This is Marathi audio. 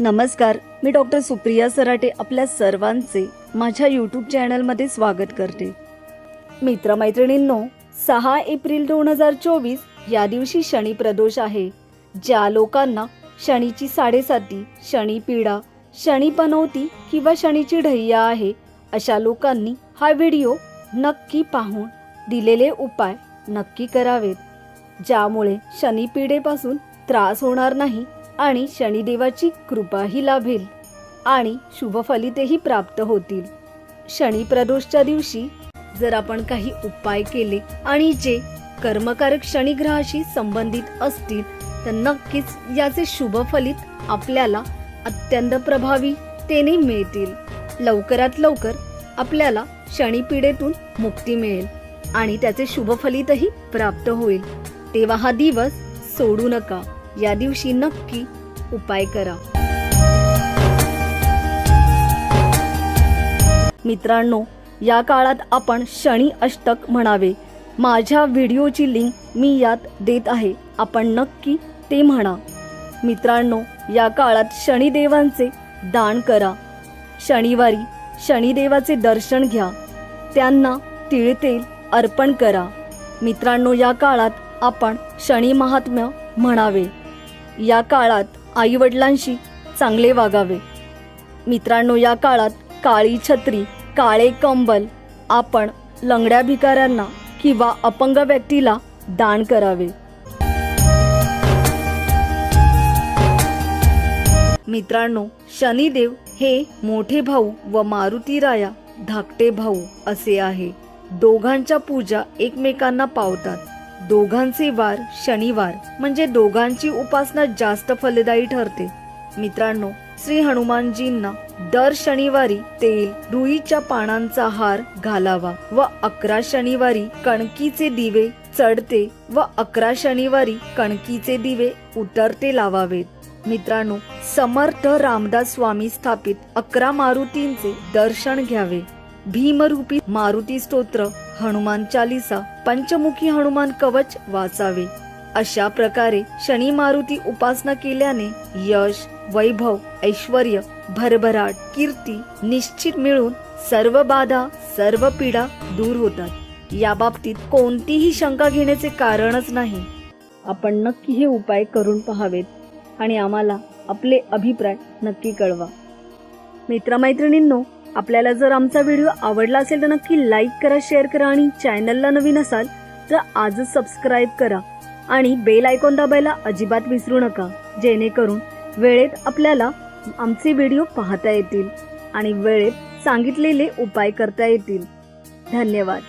नमस्कार मी डॉक्टर सुप्रिया सराटे आपल्या सर्वांचे माझ्या यूट्यूब चॅनलमध्ये स्वागत करते. मित्रमैत्रिणींनो सहा एप्रिल दोन हजार चोवीस या दिवशी शनी प्रदोष आहे. ज्या लोकांना शनीची साडेसाती शनी पीडा शनी पनवती किंवा शनीची ढैया आहे अशा लोकांनी हा व्हिडिओ नक्की पाहून दिलेले उपाय नक्की करावेत. ज्यामुळे शनी पीडेपासून त्रास होणार नाही आणि शनिदेवाची कृपाही लाभेल आणि शुभफलितेही प्राप्त होतील. शनी प्रदोषच्या दिवशी जर आपण काही उपाय केले आणि जे कर्मकारक शनिग्रहाशी संबंधित असतील तर नक्कीच याचे शुभफलित आपल्याला अत्यंत प्रभावीतेने मिळतील. लवकरात लवकर आपल्याला शनिपीडेतून मुक्ती मिळेल आणि त्याचे शुभ फलितही प्राप्त होईल. तेव्हा हा दिवस सोडू नका. या दिवशी नक्की उपाय करा. मित्रांनो या काळात आपण शनी अष्टक म्हणावे. माझ्या व्हिडिओची लिंक मी यात देत आहे. आपण नक्की ते म्हणा मित्रांनो या काळात शनिदेवांचे दान करा. शनिवारी शनिदेवाचे दर्शन घ्या. त्यांना तिळतेल अर्पण करा. मित्रांनो या काळात आपण शनी महात्म्य म्हणावे. या काळात आईवडिलांशी चांगले वागावे. मित्रांनो या काळात काळी छत्री काळे कंबल आपण लंगड्या भिकाऱ्यांना किंवा अपंग व्यक्तीला दान करावे. मित्रांनो शनिदेव हे मोठे भाऊ व मारुती राया धाकटे भाऊ असे आहे. दोघांच्या पूजा एकमेकांना पावतात. दोघांचे वार शनिवार म्हणजे दोघांची उपासना जास्त फलदायी ठरते. मित्रांनो श्री हनुमानजींना दर शनिवारी तेल रुईच्या पानांचा हार घालावा व अकरा शनिवारी कणकीचे दिवे चढते व अकरा शनिवारी कणकीचे दिवे उतरते लावावेत. मित्रांनो समर्थ रामदास स्वामी स्थापित अकरा मारुतींचे दर्शन घ्यावे. भीमरूपी मारुती स्तोत्र हनुमान चालिसा पंचमुखी हनुमान कवच वाचावे. अशा प्रकारे शनी मारुती उपासना केल्याने यश वैभव ऐश्वर भरभराट कीर्ती निश्चित मिळून सर्व बाधा सर्व पीडा दूर होतात. या बाबतीत कोणतीही शंका घेण्याचे कारणच नाही. आपण नक्की हे उपाय करून पहावेत. आणि आम्हाला आपले अभिप्राय नक्की कळवा. मित्रमैत्रिणींनो आपल्याला जर आमचा व्हिडिओ आवडला असेल तर नक्की लाईक करा शेअर करा आणि चॅनलला नवीन असाल तर आजच सबस्क्राईब करा आणि बेल आयकॉन दाबायला अजिबात विसरू नका जेणेकरून वेळेत आपल्याला आमचे व्हिडिओ पाहता येतील आणि वेळेत सांगितलेले उपाय करता येतील. धन्यवाद.